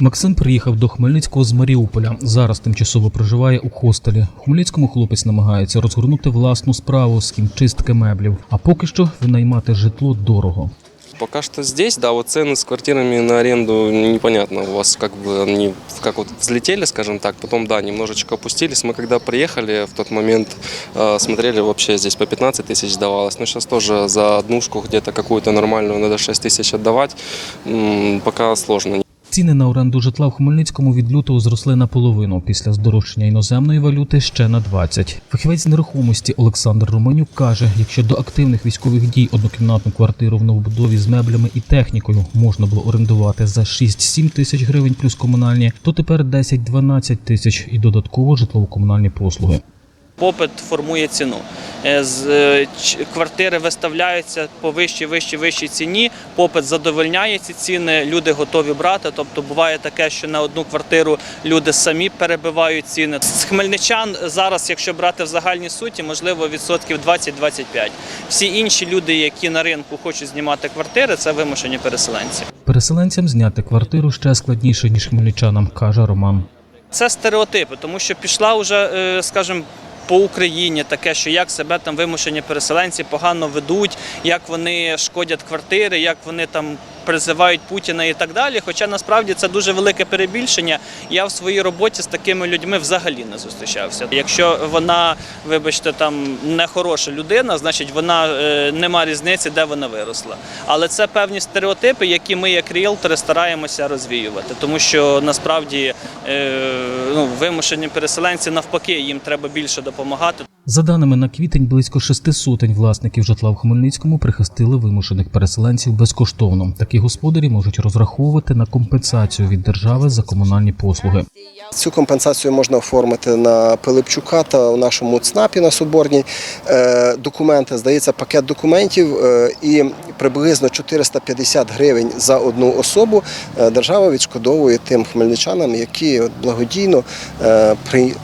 Максим приїхав до Хмельницького з Маріуполя. Зараз тимчасово проживає у хостелі. В Хмельницькому хлопець намагається розгорнути власну справу з хімчистки меблів. А поки що винаймати житло дорого. Пока что здесь, да, вот цены с квартирами на аренду непонятно. У вас как бы они как вот взлетели, скажем так, потом, да, немножечко опустились. Мы когда приехали, в тот момент э, смотрели, вообще здесь по 15 тысяч давалось. Но сейчас тоже за однушку где-то какую-то нормальную надо 6 тысяч отдавать. М, Пока сложно. Ціни на оренду житла в Хмельницькому від лютого зросли наполовину. Після здорожчання іноземної валюти ще на 20. Фахівець нерухомості Олександр Романюк каже: якщо до активних військових дій однокімнатну квартиру в новобудові з меблями і технікою можна було орендувати за 6-7 тисяч гривень плюс комунальні, то тепер 10-12 тисяч і додатково житлово-комунальні послуги. Попит формує ціну. Е, З е, квартири виставляються по вищій, вищій, вищій ціні. Попит задовольняє ці ціни. Люди готові брати. Тобто буває таке, що на одну квартиру люди самі перебивають ціни. З хмельничан зараз, якщо брати в загальній суті, можливо відсотків 20-25. Всі інші люди, які на ринку хочуть знімати квартири, це вимушені переселенці. Переселенцям зняти квартиру ще складніше ніж хмельничанам, каже Роман. Це стереотипи, тому що пішла вже, скажімо, по Україні таке, що як себе там вимушені переселенці погано ведуть, як вони шкодять квартири, як вони там призивають Путіна і так далі. Хоча насправді це дуже велике перебільшення. Я в своїй роботі з такими людьми взагалі не зустрічався. Якщо вона, вибачте, там не хороша людина, значить вона е, нема різниці, де вона виросла. Але це певні стереотипи, які ми, як ріелтори, стараємося розвіювати, тому що насправді е, ну, вимушені переселенці навпаки їм треба більше допомагати. За даними на квітень, близько шести сотень власників житла в Хмельницькому прихистили вимушених переселенців безкоштовно. Такі господарі можуть розраховувати на компенсацію від держави за комунальні послуги. Цю компенсацію можна оформити на Пилипчука та у нашому ЦНАПі на Соборній. Е, Документи, здається, пакет документів е, і приблизно 450 гривень за одну особу е, держава відшкодовує тим хмельничанам, які благодійно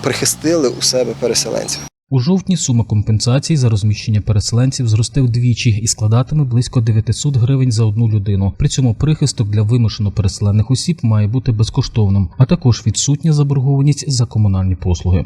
прихистили у себе переселенців. У жовтні сума компенсації за розміщення переселенців зросте вдвічі і складатиме близько 900 гривень за одну людину. При цьому прихисток для вимушено переселених осіб має бути безкоштовним, а також відсутня заборгованість за комунальні послуги.